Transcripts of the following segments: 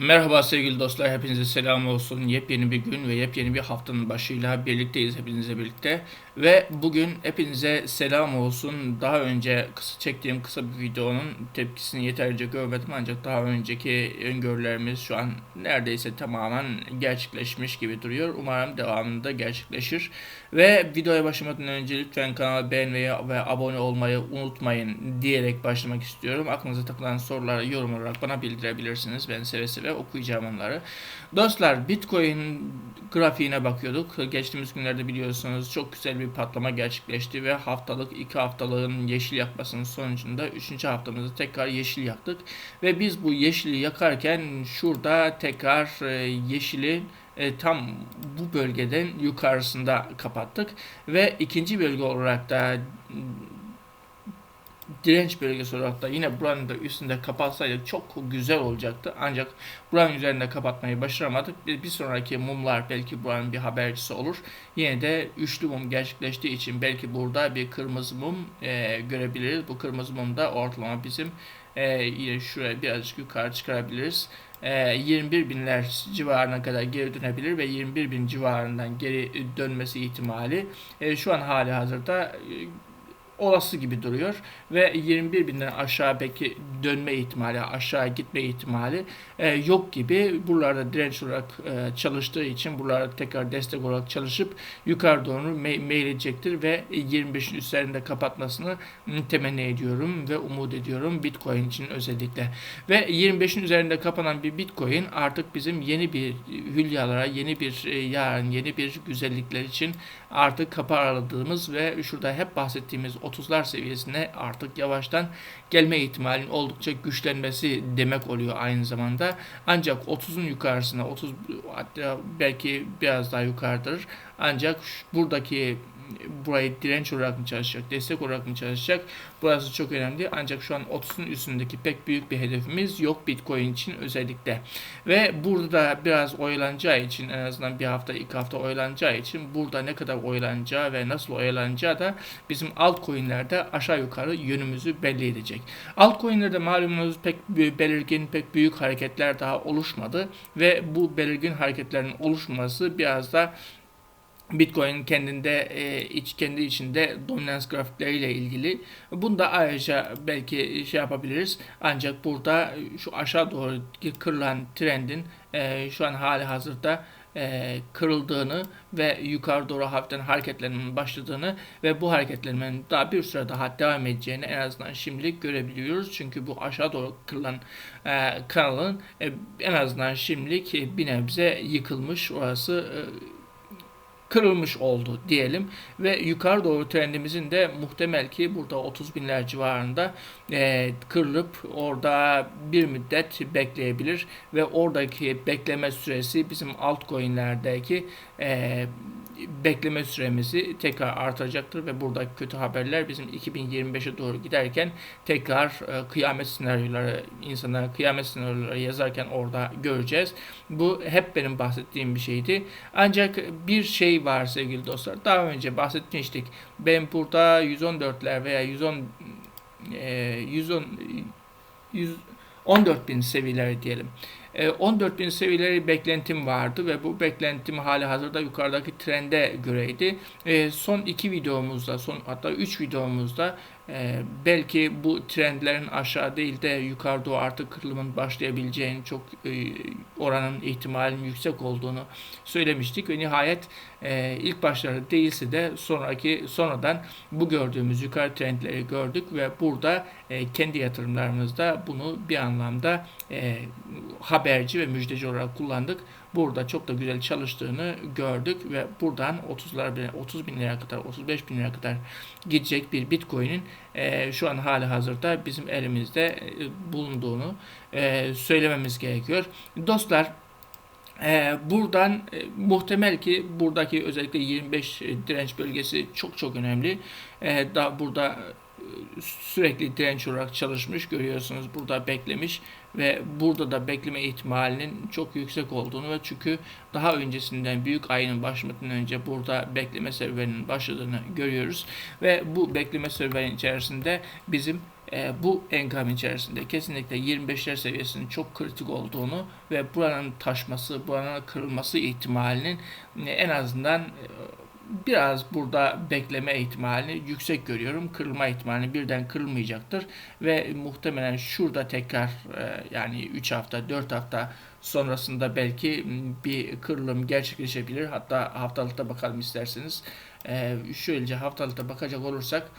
Merhaba sevgili dostlar, hepinize selam olsun. Yepyeni bir gün ve yepyeni bir haftanın başıyla birlikteyiz hepinizle birlikte. Ve bugün hepinize selam olsun. Daha önce kısa çektiğim kısa bir videonun tepkisini yeterince görmedim ancak daha önceki öngörülerimiz şu an neredeyse tamamen gerçekleşmiş gibi duruyor. Umarım devamında gerçekleşir. Ve videoya başlamadan önce lütfen kanalı beğenmeyi ve abone olmayı unutmayın diyerek başlamak istiyorum. Aklınıza takılan soruları yorum olarak bana bildirebilirsiniz. Ben seve seve okuyacağım onları. Dostlar Bitcoin grafiğine bakıyorduk. Geçtiğimiz günlerde biliyorsunuz çok güzel bir patlama gerçekleşti ve haftalık iki haftalığın yeşil yakmasının sonucunda üçüncü haftamızda tekrar yeşil yaktık. Ve biz bu yeşili yakarken şurada tekrar e, yeşili e, tam bu bölgeden yukarısında kapattık ve ikinci bölge olarak da direnç bölgesi olarak da yine buranın da üstünde kapatsaydık çok güzel olacaktı. Ancak buranın üzerinde kapatmayı başaramadık. Bir, bir sonraki mumlar belki buranın bir habercisi olur. Yine de üçlü mum gerçekleştiği için belki burada bir kırmızı mum e, görebiliriz. Bu kırmızı mum da ortalama bizim e, yine şuraya birazcık yukarı çıkarabiliriz. E, 21 binler civarına kadar geri dönebilir ve 21 bin civarından geri dönmesi ihtimali e, şu an hali hazırda e, olası gibi duruyor ve 21 binden aşağı belki dönme ihtimali, aşağı gitme ihtimali e, yok gibi. Buralarda direnç olarak e, çalıştığı için buralarda tekrar destek olarak çalışıp yukarı doğru me meyledecektir ve 25'in üzerinde kapatmasını temenni ediyorum ve umut ediyorum Bitcoin için özellikle. Ve 25'in üzerinde kapanan bir Bitcoin artık bizim yeni bir hülyalara, yeni bir e, yarın, yeni bir güzellikler için artık kapı araladığımız ve şurada hep bahsettiğimiz 30'lar seviyesine artık yavaştan gelme ihtimalinin oldukça güçlenmesi demek oluyor aynı zamanda. Ancak 30'un yukarısına 30 hatta belki biraz daha yukarıdır. Ancak buradaki burayı direnç olarak mı çalışacak, destek olarak mı çalışacak? Burası çok önemli. Ancak şu an 30'un üstündeki pek büyük bir hedefimiz yok Bitcoin için özellikle. Ve burada da biraz oylanacağı için en azından bir hafta, iki hafta oylanacağı için burada ne kadar oylanacağı ve nasıl oylanacağı da bizim altcoin'lerde aşağı yukarı yönümüzü belli edecek. Altcoin'lerde malumunuz pek belirgin, pek büyük hareketler daha oluşmadı ve bu belirgin hareketlerin oluşması biraz da Bitcoin kendinde e, iç kendi içinde dominans grafikleriyle ilgili. Bunu da ayrıca belki şey yapabiliriz. Ancak burada şu aşağı doğru kırılan trendin e, şu an hali hazırda e, kırıldığını ve yukarı doğru hafiften hareketlenmenin başladığını ve bu hareketlenmenin daha bir süre daha devam edeceğini en azından şimdilik görebiliyoruz. Çünkü bu aşağı doğru kırılan e, kanalın e, en azından şimdilik bir nebze yıkılmış. Orası e, kırılmış oldu diyelim. Ve yukarı doğru trendimizin de muhtemel ki burada 30 binler civarında e, kırılıp orada bir müddet bekleyebilir. Ve oradaki bekleme süresi bizim altcoin'lerdeki e, bekleme süremizi tekrar artacaktır ve buradaki kötü haberler bizim 2025'e doğru giderken tekrar e, kıyamet senaryoları, insanların kıyamet senaryoları yazarken orada göreceğiz. Bu hep benim bahsettiğim bir şeydi. Ancak bir şey var sevgili dostlar. Daha önce bahsetmiştik. Ben burada 114'ler veya 110 e, 110 100 14 bin seviyeleri diyelim. 14 e, bin seviyeleri beklentim vardı ve bu beklentim hali hazırda yukarıdaki trende göreydi. E, son iki videomuzda, son hatta üç videomuzda ee, belki bu trendlerin aşağı değil de yukarı doğru artık kırılımın başlayabileceğini çok e, oranın ihtimalinin yüksek olduğunu söylemiştik. Ve nihayet e, ilk başlarda değilse de sonraki sonradan bu gördüğümüz yukarı trendleri gördük ve burada e, kendi yatırımlarımızda bunu bir anlamda e, haberci ve müjdeci olarak kullandık burada çok da güzel çalıştığını gördük ve buradan 30'lar bile 30 bin lira kadar 35 bin lira kadar gidecek bir Bitcoin'in e, şu an hali hazırda bizim elimizde e, bulunduğunu e, söylememiz gerekiyor. Dostlar ee, buradan e, muhtemel ki buradaki özellikle 25 direnç bölgesi çok çok önemli. Ee, da burada sürekli direnç olarak çalışmış görüyorsunuz burada beklemiş ve burada da bekleme ihtimalinin çok yüksek olduğunu ve çünkü daha öncesinden büyük ayının başlamadan önce burada bekleme serüveninin başladığını görüyoruz ve bu bekleme serüvenin içerisinde bizim e, bu enkam içerisinde kesinlikle 25'ler seviyesinin çok kritik olduğunu ve buranın taşması, buranın kırılması ihtimalinin e, en azından e, biraz burada bekleme ihtimalini yüksek görüyorum. Kırılma ihtimali birden kırılmayacaktır ve muhtemelen şurada tekrar e, yani 3 hafta 4 hafta sonrasında belki bir kırılım gerçekleşebilir. Hatta haftalıkta bakalım isterseniz. E, şöylece haftalıkta bakacak olursak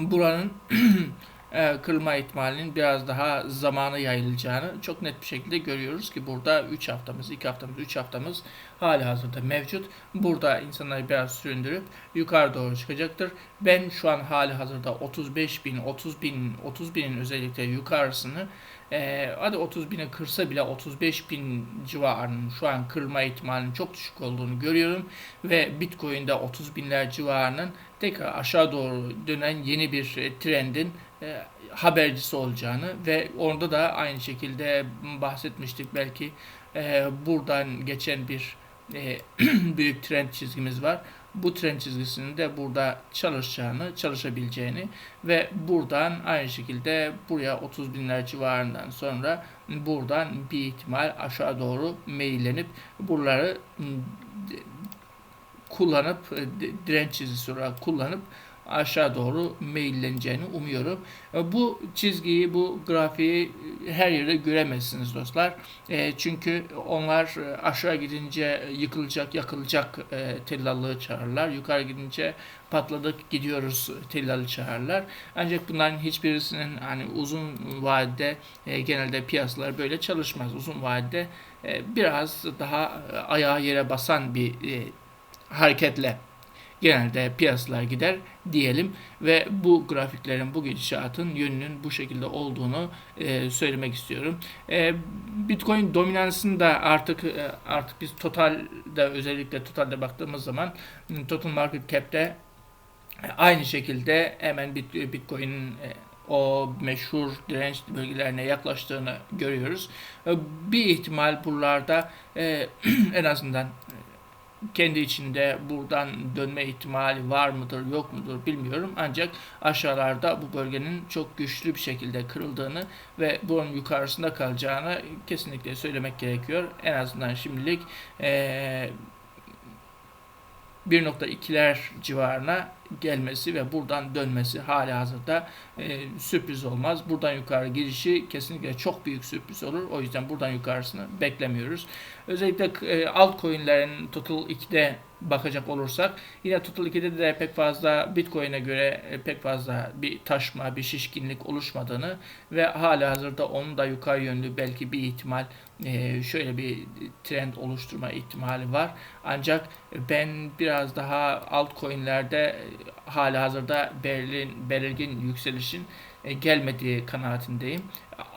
buranın e, kırılma ihtimalinin biraz daha zamanı yayılacağını çok net bir şekilde görüyoruz ki burada 3 haftamız, 2 haftamız, 3 haftamız hali hazırda mevcut. Burada insanları biraz süründürüp yukarı doğru çıkacaktır. Ben şu an hali hazırda 35 bin, 30 bin, 30 binin özellikle yukarısını e, hadi 30 bini kırsa bile 35 bin civarının şu an kırılma ihtimalinin çok düşük olduğunu görüyorum. Ve Bitcoin'de 30 binler civarının tekrar aşağı doğru dönen yeni bir e, trendin e, habercisi olacağını ve orada da aynı şekilde bahsetmiştik belki e, buradan geçen bir büyük trend çizgimiz var. Bu trend çizgisinin de burada çalışacağını, çalışabileceğini ve buradan aynı şekilde buraya 30 binler civarından sonra buradan bir ihtimal aşağı doğru meyillenip buraları kullanıp direnç çizgisi olarak kullanıp aşağı doğru meyilleneceğini umuyorum. E, bu çizgiyi, bu grafiği her yerde göremezsiniz dostlar. E, çünkü onlar aşağı gidince yıkılacak, yakılacak e, tellallığı çağırırlar. Yukarı gidince patladık gidiyoruz tellalı çağırırlar. Ancak bunların hiçbirisinin hani uzun vadede genelde piyasalar böyle çalışmaz. Uzun vadede biraz daha ayağı yere basan bir hareketle genelde piyasalar gider diyelim ve bu grafiklerin bu gidişatın yönünün bu şekilde olduğunu e, söylemek istiyorum. E, Bitcoin dominansını da artık e, artık biz totalde özellikle totalde baktığımız zaman total market cap'te aynı şekilde hemen Bitcoin'in e, o meşhur direnç bölgelerine yaklaştığını görüyoruz. E, bir ihtimal buralarda e, en azından kendi içinde buradan dönme ihtimali var mıdır yok mudur bilmiyorum. Ancak aşağılarda bu bölgenin çok güçlü bir şekilde kırıldığını ve bunun yukarısında kalacağını kesinlikle söylemek gerekiyor. En azından şimdilik ee, 1.2'ler civarına gelmesi ve buradan dönmesi hali hazırda e, sürpriz olmaz. Buradan yukarı girişi kesinlikle çok büyük sürpriz olur. O yüzden buradan yukarısını beklemiyoruz. Özellikle e, altcoin'lerin Total 2'de bakacak olursak yine Total 2'de de pek fazla Bitcoin'e göre e, pek fazla bir taşma, bir şişkinlik oluşmadığını ve hala hazırda onun da yukarı yönlü belki bir ihtimal e, şöyle bir trend oluşturma ihtimali var. Ancak ben biraz daha altcoin'lerde hala hazırda belirgin, belirgin yükselişin e, gelmediği kanaatindeyim.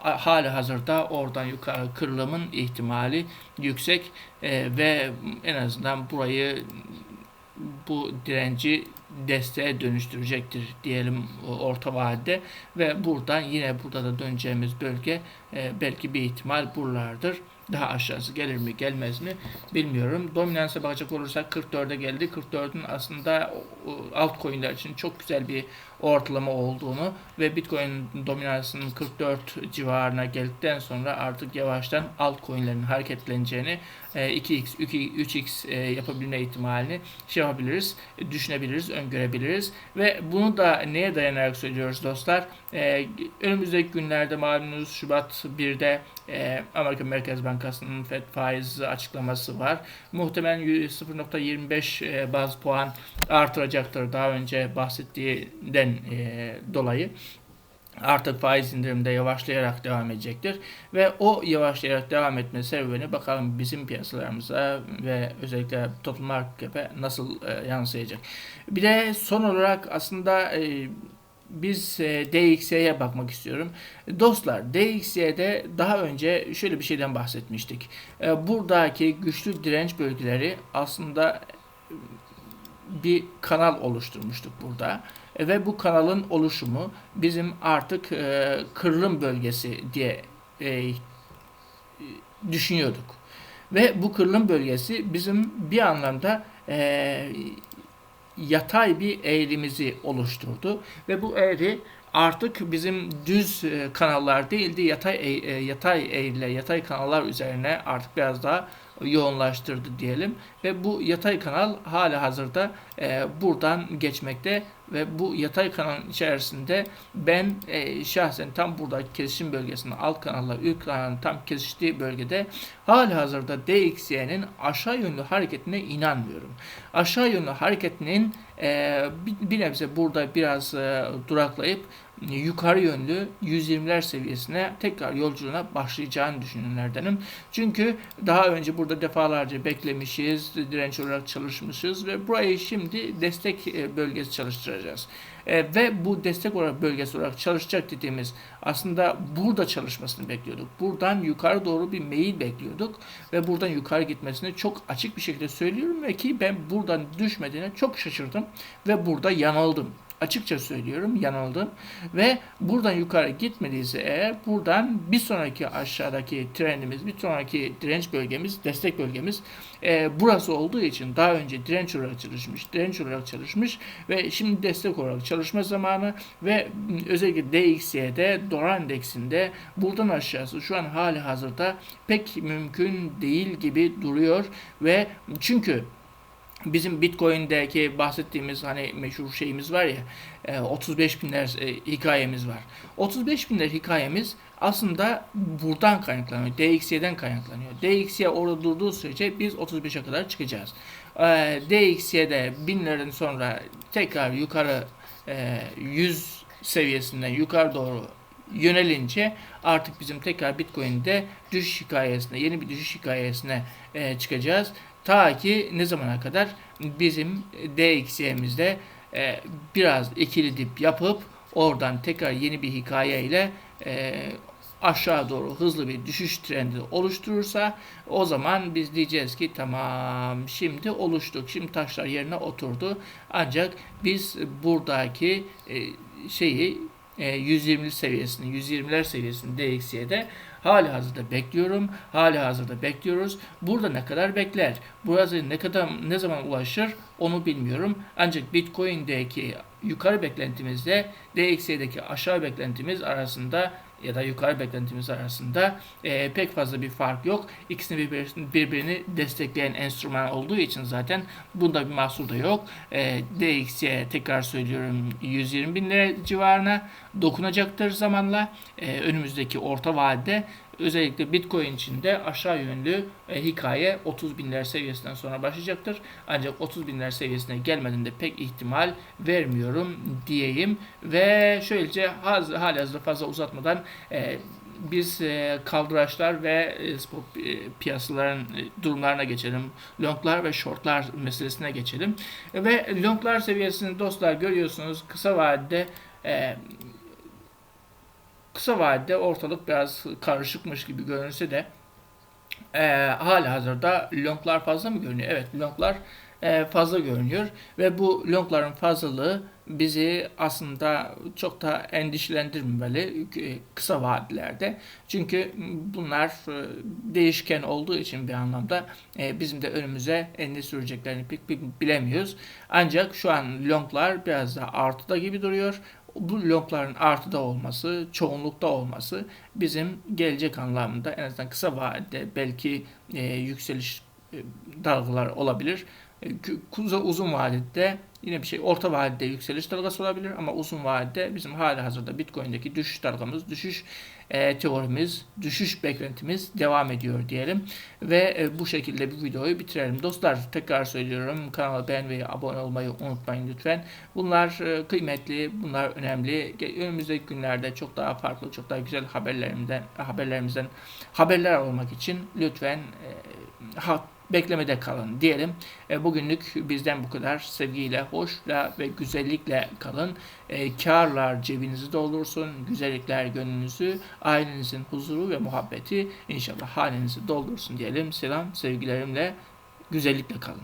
Hala hazırda oradan yukarı kırılımın ihtimali yüksek e, ve en azından burayı bu direnci desteğe dönüştürecektir diyelim orta vadede ve buradan yine burada da döneceğimiz bölge e, belki bir ihtimal buralardır. Daha aşağısı gelir mi gelmez mi bilmiyorum. Dominansa bakacak olursak 44'e geldi. 44'ün aslında altcoin'ler için çok güzel bir ortalama olduğunu ve Bitcoin dominansının 44 civarına geldikten sonra artık yavaştan altcoin'lerin hareketleneceğini 2x, 3x yapabilme ihtimalini şey yapabiliriz, düşünebiliriz, öngörebiliriz ve bunu da neye dayanarak söylüyoruz dostlar? E, önümüzdeki günlerde malumunuz Şubat 1'de e, Amerika Merkez Bankası'nın FED faiz açıklaması var. Muhtemelen 0.25 e, baz puan artıracaktır daha önce bahsettiğinden e, dolayı artık faiz indirimde yavaşlayarak devam edecektir. Ve o yavaşlayarak devam etme sebebini bakalım bizim piyasalarımıza ve özellikle toplum markete nasıl e, yansıyacak. Bir de son olarak aslında e, biz e, DXY'ye bakmak istiyorum. Dostlar DXY'de daha önce şöyle bir şeyden bahsetmiştik. E, buradaki güçlü direnç bölgeleri aslında bir kanal oluşturmuştuk burada. E, ve bu kanalın oluşumu bizim artık e, kırılım bölgesi diye e, düşünüyorduk. Ve bu kırılım bölgesi bizim bir anlamda e, yatay bir eğrimizi oluşturdu. Ve bu eğri artık bizim düz e, kanallar değildi yatay eğ- e, yatay eğrile yatay kanallar üzerine artık biraz daha yoğunlaştırdı diyelim ve bu yatay kanal hala hazırda e, buradan geçmekte ve bu yatay kanalın içerisinde ben e, şahsen tam burada kesişim bölgesinde alt kanalla üst kanalın tam kesiştiği bölgede hala hazırda DXY'nin aşağı yönlü hareketine inanmıyorum. Aşağı yönlü hareketinin e, bir, bir nebze burada biraz e, duraklayıp yukarı yönlü 120'ler seviyesine tekrar yolculuğuna başlayacağını düşünenlerdenim. Çünkü daha önce burada defalarca beklemişiz, direnç olarak çalışmışız ve burayı şimdi destek e, bölgesi çalıştıracağız. E, ve bu destek olarak bölgesi olarak çalışacak dediğimiz aslında burada çalışmasını bekliyorduk. Buradan yukarı doğru bir meyil bekliyorduk ve buradan yukarı gitmesini çok açık bir şekilde söylüyorum ve ki ben buradan düşmediğine çok şaşırdım ve burada yanıldım açıkça söylüyorum yanıldım. Ve buradan yukarı gitmediyse eğer buradan bir sonraki aşağıdaki trendimiz bir sonraki direnç bölgemiz destek bölgemiz e, burası olduğu için daha önce direnç olarak çalışmış direnç olarak çalışmış ve şimdi destek olarak çalışma zamanı ve özellikle DXY'de dolar endeksinde buradan aşağısı şu an hali hazırda pek mümkün değil gibi duruyor. Ve çünkü bizim Bitcoin'deki bahsettiğimiz hani meşhur şeyimiz var ya 35 binler e, hikayemiz var. 35 binler hikayemiz aslında buradan kaynaklanıyor. DXY'den kaynaklanıyor. DXY orada durduğu sürece biz 35'e kadar çıkacağız. E, DXY'de binlerin sonra tekrar yukarı 100 seviyesinden yukarı doğru yönelince artık bizim tekrar Bitcoin'de düşüş hikayesine, yeni bir düşüş hikayesine çıkacağız. Ta ki ne zamana kadar bizim DXY'mizde e, biraz ikili dip yapıp oradan tekrar yeni bir hikaye ile e, aşağı doğru hızlı bir düşüş trendi oluşturursa o zaman biz diyeceğiz ki tamam şimdi oluştuk. Şimdi taşlar yerine oturdu. Ancak biz buradaki e, şeyi e, 120 seviyesini, 120'ler seviyesini DXY'de hali hazırda bekliyorum. Hali hazırda bekliyoruz. Burada ne kadar bekler? Burası ne kadar ne zaman ulaşır onu bilmiyorum. Ancak Bitcoin'deki yukarı beklentimizle DXY'deki aşağı beklentimiz arasında ya da yukarı beklentimiz arasında e, pek fazla bir fark yok. İkisini birbirini, destekleyen enstrüman olduğu için zaten bunda bir mahsur da yok. E, DXY tekrar söylüyorum 120 bin lira civarına dokunacaktır zamanla. E, önümüzdeki orta vadede özellikle Bitcoin için de aşağı yönlü e, hikaye 30 binler seviyesinden sonra başlayacaktır. Ancak 30 binler seviyesine gelmeden de pek ihtimal vermiyorum diyeyim. Ve şöylece haz, hazırda fazla uzatmadan e, biz e, kaldıraçlar ve e, spot e, piyasaların durumlarına geçelim. Longlar ve shortlar meselesine geçelim. Ve longlar seviyesini dostlar görüyorsunuz kısa vadede kısa vadede ortalık biraz karışıkmış gibi görünse de e, hala hazırda longlar fazla mı görünüyor? Evet longlar e, fazla görünüyor ve bu longların fazlalığı bizi aslında çok da endişelendirmemeli e, kısa vadelerde. Çünkü bunlar e, değişken olduğu için bir anlamda e, bizim de önümüze ne süreceklerini pek bilemiyoruz. Ancak şu an longlar biraz daha artıda gibi duruyor bu longların artıda olması, çoğunlukta olması bizim gelecek anlamında en azından kısa vadede belki e, yükseliş e, dalgalar olabilir. E, uzun vadede yine bir şey orta vadede yükseliş dalgası olabilir ama uzun vadede bizim hali hazırda Bitcoin'deki düşüş dalgamız, düşüş e, teorimiz, düşüş beklentimiz devam ediyor diyelim. Ve e, bu şekilde bir videoyu bitirelim. Dostlar tekrar söylüyorum kanala beğenmeyi, abone olmayı unutmayın lütfen. Bunlar e, kıymetli, bunlar önemli. Önümüzdeki günlerde çok daha farklı, çok daha güzel haberlerimden, haberlerimizden haberler almak için lütfen e, beklemede kalın diyelim. E, bugünlük bizden bu kadar. Sevgiyle, hoşla ve güzellikle kalın. E, karlar cebinizi doldursun. Güzellikler gönlünüzü, ailenizin huzuru ve muhabbeti inşallah halinizi doldursun diyelim. Selam, sevgilerimle, güzellikle kalın.